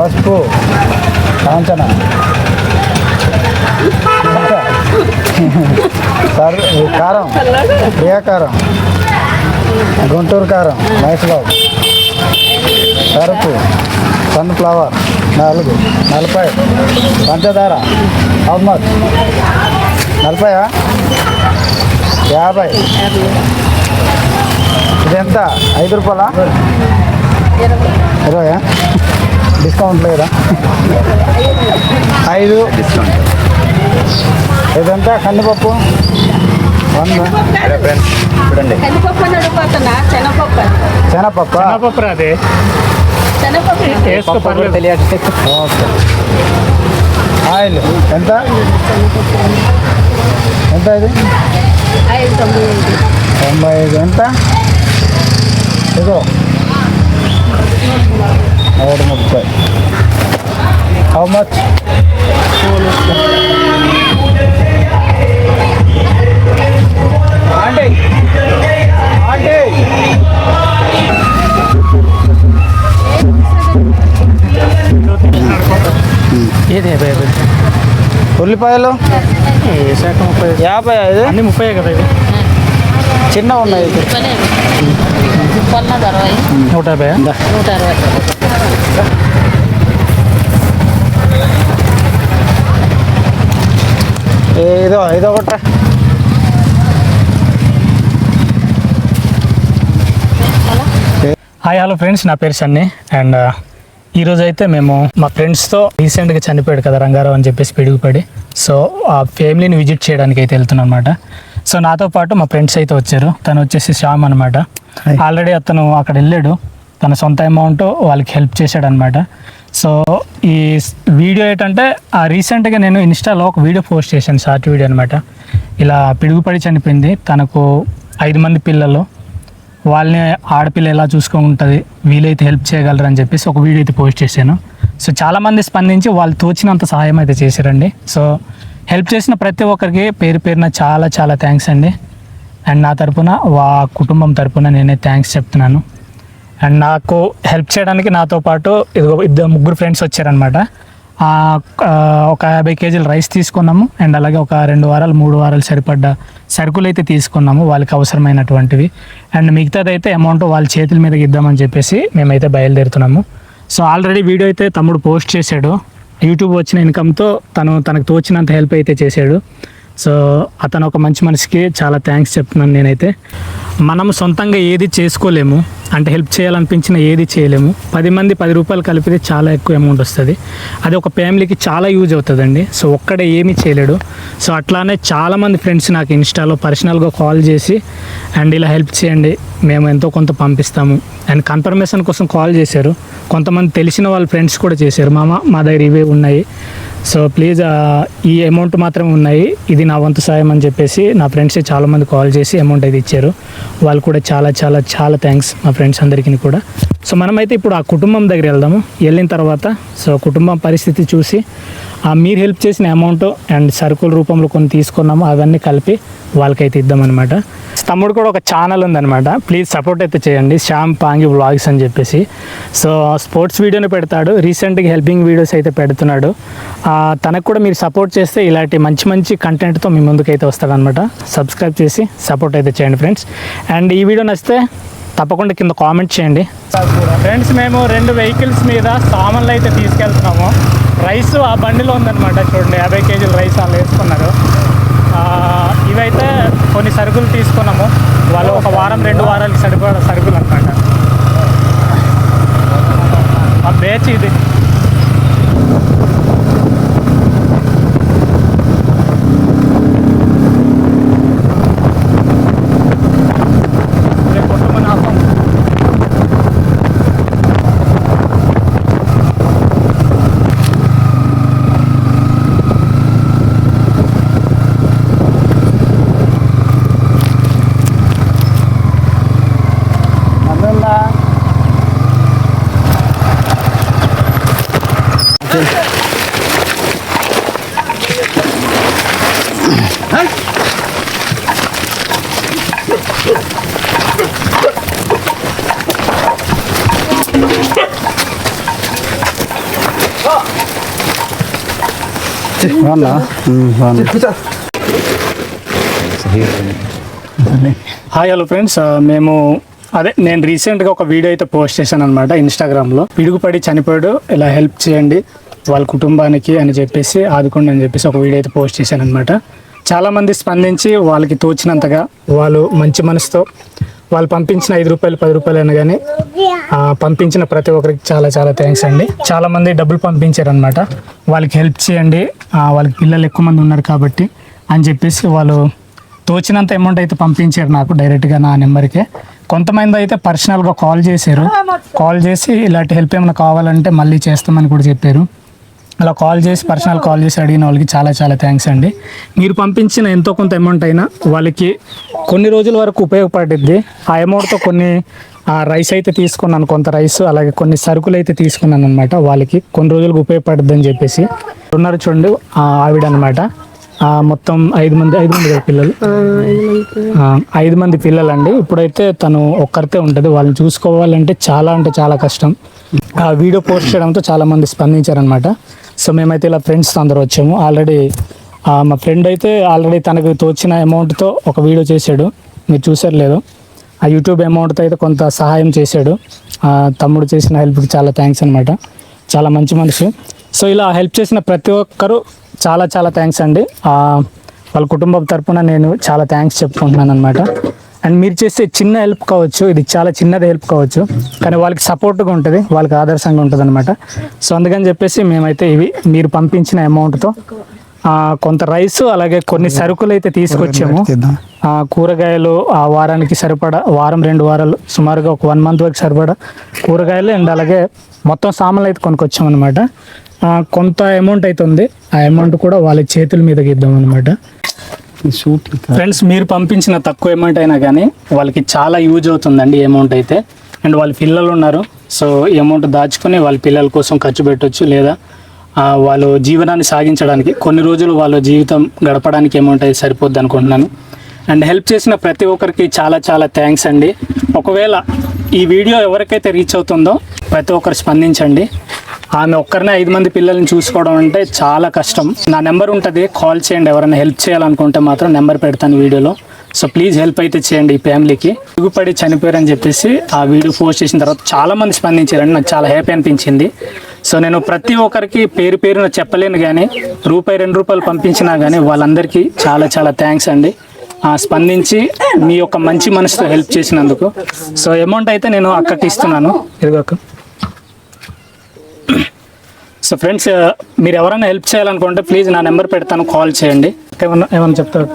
పసుపు కాంచన. కారం ప్రియాకారం గుంటూరు కారం మైసూర్ సరుపు సన్ఫ్లవర్ నాలుగు నలభై పంచదార అహ్మద్ నలభైయా యాభై. ఇది ఎంత ఐదు రూపాయలా? ఇరవై. డిస్కౌంట్ లేదా? ఐదు. డిస్కౌంట్ ఇదంతా కందిపప్పు చూడండి శనగపప్పు శనగపప్పు. అదే ఆయిల్. ఎంత? ఎంత ఇది. తొంభై ఐదు. ఎంత? ఇదో మూడు ముప్పై. హౌ మచ్ ఏదే ఉల్లిపాయలు? శాఖ ముప్పై యాభై ఐదు? అన్ని ముప్పై కదా ఇది చిన్న ఉన్నాయి నూట యాభై నూట అరవై. ఇదో ఇదో ఒకట హాయ్ హలో ఫ్రెండ్స్ నా పేరు సన్నీ. అండ్ ఈరోజు అయితే మేము మా ఫ్రెండ్స్తో రీసెంట్గా చనిపోయాడు కదా రంగారావు అని చెప్పేసి పిడుగుపడి. సో ఆ ఫ్యామిలీని విజిట్ చేయడానికి అయితే వెళ్తున్నాం అనమాట సో నాతో పాటు మా ఫ్రెండ్స్ అయితే వచ్చారు. తను వచ్చేసి శ్యామ్ అనమాట. ఆల్రెడీ అతను అక్కడ వెళ్ళాడు. తన సొంత అమౌంట్ వాళ్ళకి హెల్ప్ చేశాడనమాట. సో ఈ వీడియో ఏంటంటే ఆ రీసెంట్గా నేను ఇన్స్టాలో ఒక వీడియో పోస్ట్ చేశాను షార్ట్ వీడియో అనమాట. ఇలా పిడుగుపడి చనిపోయింది. తనకు ఐదు మంది పిల్లలు. వాళ్ళని ఆడపిల్ల ఎలా చూసుకుంటుంది వీలైతే హెల్ప్ చేయగలరు అని చెప్పేసి ఒక వీడియో అయితే పోస్ట్ చేశాను. సో చాలామంది స్పందించి వాళ్ళు తోచినంత సహాయం అయితే చేశారండి. సో హెల్ప్ చేసిన ప్రతి ఒక్కరికి పేరు పేరున చాలా చాలా థ్యాంక్స్ అండి. అండ్ నా తరపున వా కుటుంబం తరపున నేనే థ్యాంక్స్ చెప్తున్నాను. అండ్ నాకు హెల్ప్ చేయడానికి నాతో పాటు ఇదిగో ఇద్దరు ముగ్గురు ఫ్రెండ్స్ వచ్చారనమాట ఒక యాభై కేజీలు రైస్ తీసుకున్నాము అండ్ అలాగే ఒక రెండు వారాలు మూడు వారాలు సరిపడ్డ సరుకులు అయితే తీసుకున్నాము వాళ్ళకి అవసరమైనటువంటివి. అండ్ మిగతాది అయితే అమౌంట్ వాళ్ళ చేతుల మీదకి ఇద్దామని చెప్పేసి మేమైతే బయలుదేరుతున్నాము. సో ఆల్రెడీ వీడియో అయితే తమ్ముడు పోస్ట్ చేశాడు. యూట్యూబ్ వచ్చిన ఇన్కమ్తో తను తనకు తోచినంత హెల్ప్ అయితే చేశాడు. సో అతను ఒక మంచి మనిషికి చాలా థ్యాంక్స్ చెప్తున్నాను నేనైతే. మనం సొంతంగా ఏది చేసుకోలేము అంటే హెల్ప్ చేయాలనిపించిన ఏది చేయలేము. పది మంది పది రూపాయలు కలిపితే చాలా ఎక్కువ అమౌంట్ వస్తుంది. అది ఒక ఫ్యామిలీకి చాలా యూజ్ అవుతుందండి. సో ఒక్కడే ఏమీ చేయలేడు. సో అట్లానే చాలామంది ఫ్రెండ్స్ నాకు ఇన్స్టాలో పర్సనల్గా కాల్ చేసి అండ్ ఇలా హెల్ప్ చేయండి మేము ఎంతో కొంత పంపిస్తాము. అండ్ కన్ఫర్మేషన్ కోసం కాల్ చేశారు. కొంతమంది తెలిసిన వాళ్ళ ఫ్రెండ్స్ కూడా చేశారు. మామ మా దగ్గర ఇవే ఉన్నాయి. సో ప్లీజ్ ఈ అమౌంట్ మాత్రమే ఉన్నాయి. ఇది నా వంతు సాయం అని చెప్పేసి నా ఫ్రెండ్స్ చాలామంది కాల్ చేసి అమౌంట్ అయితే ఇచ్చారు. వాళ్ళు కూడా చాలా చాలా చాలా థ్యాంక్స్ మా ఫ్రెండ్స్ అందరికీ కూడా. సో మనమైతే ఇప్పుడు ఆ కుటుంబం దగ్గర వెళ్దాము. వెళ్ళిన తర్వాత సో కుటుంబం పరిస్థితి చూసి ఆ మీరు హెల్ప్ చేసిన అమౌంట్ అండ్ సరుకుల రూపంలో కొన్ని తీసుకున్నాము. అవన్నీ కలిపి వాళ్ళకైతే ఇద్దామన్నమాట. తమ్ముడు కూడా ఒక ఛానల్ ఉందన్నమాట. ప్లీజ్ సపోర్ట్ అయితే చేయండి. శ్యామ్ పాంగి వ్లాగ్స్ అని చెప్పేసి. సో స్పోర్ట్స్ వీడియోని పెడతాడు. రీసెంట్గా హెల్పింగ్ వీడియోస్ అయితే పెడుతున్నాడు. తనకు కూడా మీరు సపోర్ట్ చేస్తే ఇలాంటి మంచి మంచి కంటెంట్తో మీ ముందుకైతే వస్తాడనమాట సబ్స్క్రైబ్ చేసి సపోర్ట్ అయితే చేయండి ఫ్రెండ్స్ అండ్ ఈ వీడియో నచ్చితే తప్పకుండా కింద కామెంట్ చేయండి. ఫ్రెండ్స్ మేము రెండు వెహికల్స్ మీద సామాన్లు అయితే తీసుకెళ్తున్నాము. రైస్ ఆ బండిలో ఉందన్నమాట చూడండి యాభై కేజీల రైస్ వాళ్ళు వేసుకున్నారు. ఇవైతే కొన్ని సరుకులు తీసుకున్నాము. వాళ్ళు ఒక వారం రెండు వారాలకి సరిపడా సరుకులు అనమాట ఆ ఇది. హాయ్ హలో ఫ్రెండ్స్ మేము అదే నేను రీసెంట్గా ఒక వీడియో అయితే పోస్ట్ చేశాను అనమాట ఇన్స్టాగ్రామ్లో పిడుగుపడి చనిపోయాడు. ఇలా హెల్ప్ చేయండి? వాళ్ళ కుటుంబానికి అని చెప్పేసి ఆదుకోండి అని చెప్పేసి ఒక వీడియో అయితే పోస్ట్ చేశాను అనమాట చాలామంది స్పందించి వాళ్ళకి తోచినంతగా వాళ్ళు మంచి మనసుతో వాళ్ళు పంపించిన ఐదు రూపాయలు పది రూపాయలు అయినా కానీ పంపించిన ప్రతి ఒక్కరికి చాలా చాలా థ్యాంక్స్ అండి. చాలా మంది డబ్బులు పంపించారు అనమాట వాళ్ళకి హెల్ప్ చేయండి. వాళ్ళకి పిల్లలు ఎక్కువ మంది ఉన్నారు కాబట్టి అని చెప్పేసి వాళ్ళు తోచినంత అమౌంట్ అయితే పంపించారు నాకు డైరెక్ట్గా నా నెంబర్కే. కొంతమంది అయితే పర్సనల్గా కాల్ చేశారు. కాల్ చేసి ఇలాంటి హెల్ప్ ఏమైనా కావాలంటే మళ్ళీ చేస్తామని కూడా చెప్పారు. అలా కాల్ చేసి పర్సనల్ కాల్ చేసి అడిగిన వాళ్ళకి చాలా చాలా థ్యాంక్స్ అండి. మీరు పంపించిన ఎంతో కొంత అమౌంట్ అయినా వాళ్ళకి కొన్ని రోజుల వరకు ఉపయోగపడుద్ది. ఆ అమౌంట్తో కొన్ని ఆ రైస్ అయితే తీసుకున్నాను కొంత రైస్ అలాగే కొన్ని సరుకులు అయితే తీసుకున్నాను అనమాట వాళ్ళకి కొన్ని రోజులకు ఉపయోగపడుద్ది అని చెప్పేసి. ఉన్నారు చూడండి ఆ ఆవిడ అనమాట మొత్తం ఐదు మంది ఐదు మంది పిల్లలు? ఐదు మంది పిల్లలండి. ఇప్పుడైతే తను ఒక్కరితే ఉంటుంది. వాళ్ళని చూసుకోవాలంటే చాలా అంటే చాలా కష్టం. ఆ వీడియో పోస్ట్ చేయడంతో చాలా మంది స్పందించారనమాట సో మేమైతే ఇలా ఫ్రెండ్స్ అందరూ వచ్చాము. ఆల్రెడీ మా ఫ్రెండ్ అయితే ఆల్రెడీ తనకు తోచిన అమౌంట్తో ఒక వీడియో చేశాడు. మీరు చూసారు లేదు ఆ యూట్యూబ్ అమౌంట్తో అయితే కొంత సహాయం చేశాడు. తమ్ముడు చేసిన హెల్ప్కి చాలా థ్యాంక్స్ అనమాట చాలా మంచి మనిషి. సో ఇలా హెల్ప్ చేసిన ప్రతి ఒక్కరు చాలా చాలా థ్యాంక్స్ అండి. వాళ్ళ కుటుంబం తరపున నేను చాలా థ్యాంక్స్ చెప్పుకుంటున్నాను అనమాట అండ్ మీరు చేసే చిన్న హెల్ప్ కావచ్చు ఇది చాలా చిన్నది హెల్ప్ కావచ్చు కానీ వాళ్ళకి సపోర్ట్గా ఉంటుంది వాళ్ళకి ఆదర్శంగా ఉంటుంది అనమాట సో అందుకని చెప్పేసి మేమైతే ఇవి మీరు పంపించిన అమౌంట్తో కొంత రైస్ అలాగే కొన్ని సరుకులు అయితే తీసుకొచ్చాము. కూరగాయలు ఆ వారానికి సరిపడా వారం రెండు వారాలు సుమారుగా ఒక వన్ మంత్ వరకు సరిపడా కూరగాయలు అండ్ అలాగే మొత్తం సామాన్లు అయితే కొనుక్కొచ్చామన్నమాట. కొంత అమౌంట్ అయితే ఉంది. ఆ అమౌంట్ కూడా వాళ్ళ చేతుల మీదకి ఇద్దాం అనమాట ఫ్రెండ్స్ మీరు పంపించిన తక్కువ అమౌంట్ అయినా కానీ వాళ్ళకి చాలా యూజ్ అవుతుందండి అమౌంట్ అయితే. అండ్ వాళ్ళ పిల్లలు ఉన్నారు. సో ఈ అమౌంట్ దాచుకొని వాళ్ళ పిల్లల కోసం ఖర్చు పెట్టవచ్చు లేదా వాళ్ళు జీవనాన్ని సాగించడానికి కొన్ని రోజులు వాళ్ళ జీవితం గడపడానికి అమౌంట్ అయితే సరిపోద్ది అనుకుంటున్నాను. అండ్ హెల్ప్ చేసిన ప్రతి ఒక్కరికి చాలా చాలా థ్యాంక్స్ అండి. ఒకవేళ ఈ వీడియో ఎవరికైతే రీచ్ అవుతుందో ప్రతి ఒక్కరు స్పందించండి. ఆమె ఒక్కరినే ఐదు మంది పిల్లల్ని చూసుకోవడం అంటే చాలా కష్టం. నా నెంబర్ ఉంటుంది కాల్ చేయండి ఎవరైనా హెల్ప్ చేయాలనుకుంటే మాత్రం నెంబర్ పెడతాను వీడియోలో. సో ప్లీజ్ హెల్ప్ అయితే చేయండి ఈ ఫ్యామిలీకి. దిగుపడి చనిపోయారని చెప్పేసి ఆ వీడియో పోస్ట్ చేసిన తర్వాత చాలా మంది స్పందించారండి నాకు చాలా హ్యాపీ అనిపించింది. సో నేను ప్రతి ఒక్కరికి పేరు పేరున చెప్పలేను కానీ రూపాయి రెండు రూపాయలు పంపించినా కానీ వాళ్ళందరికీ చాలా చాలా థ్యాంక్స్ అండి. ఆ, స్పందించి మీ యొక్క మంచి మనసుతో హెల్ప్ చేసినందుకు. సో అమౌంట్ అయితే నేను అక్కకి ఇస్తున్నాను. ఇదిగోక సో ఫ్రెండ్స్ uh, మీరు ఎవరైనా హెల్ప్ చేయాలనుకుంటే ప్లీజ్ నా నెంబర్ పెడతాను కాల్ చేయండి. ఏమన్నా ఏమన్నా చెప్తారు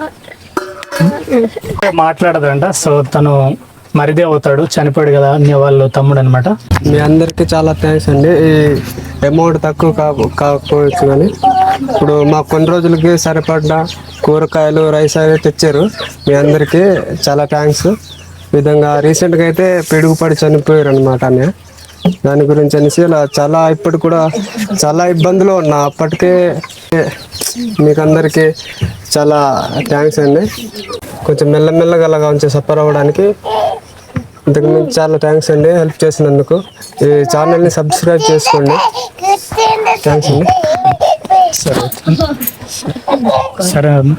మాట్లాడదంట. సో తను మరిదే అవుతాడు చనిపోయాడు కదా మీ వాళ్ళు తమ్ముడు అనమాట మీ అందరికీ చాలా థ్యాంక్స్ అండి. ఈ అమౌంట్ తక్కువ కా- కాకపోవచ్చు కానీ ఇప్పుడు మాకు కొన్ని రోజులకి సరిపడ్డ కూరగాయలు రైస్ అయితే తెచ్చారు. మీ అందరికీ చాలా థ్యాంక్స్ ఈ విధంగా రీసెంట్గా అయితే పిడుగుపడి చనిపోయారు అనమాట అన్నయ్య. దాని గురించి అనేసి ఇలా చాలా ఇప్పుడు కూడా చాలా ఇబ్బందులు ఉన్నా. అప్పటికే మీకు అందరికీ చాలా థ్యాంక్స్ అండి. కొంచెం మెల్లమెల్లగా అలాగా కొంచెం సఫర్ అవ్వడానికి ఇంతకు చాలా థ్యాంక్స్ అండి హెల్ప్ చేసినందుకు. ఈ ఛానల్ని సబ్స్క్రైబ్ చేసుకోండి. థ్యాంక్స్ అండి. సరే. సరే అమ్మా.